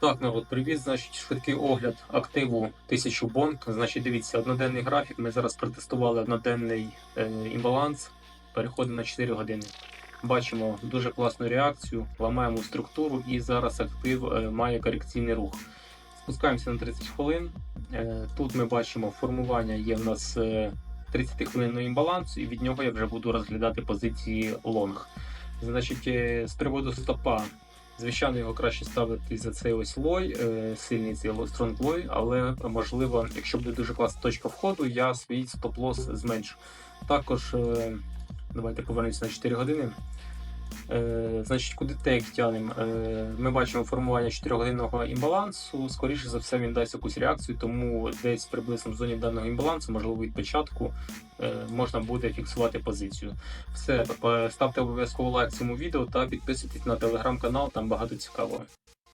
Так, народ, привіт. Значить, швидкий огляд активу 1000 бонк. Значить, дивіться, одноденний графік. Ми зараз протестували одноденний е, імбаланс. Переходимо на 4 години. Бачимо дуже класну реакцію, ламаємо структуру і зараз актив е, має корекційний рух. Спускаємося на 30 хвилин. Е, тут ми бачимо формування є в нас е, 30 хвилинного імбалансу, і від нього я вже буду розглядати позиції лонг. Значить, е, з приводу стопа Звичайно, його краще ставити за цей ось лой, е, сильний цей стронг лой, але можливо, якщо буде дуже класна точка входу, я свій стоп-лос зменшу. Також е, давайте повернемося на 4 години. Е, значить, куди тейк тянемо? Е, ми бачимо формування 4-годинного імбалансу. Скоріше за все, він дасть якусь реакцію, тому десь приблизно в зоні даного імбалансу, можливо, від початку, е, можна буде фіксувати позицію. Все, ставте обов'язково лайк цьому відео та підписуйтесь на телеграм-канал, там багато цікавого.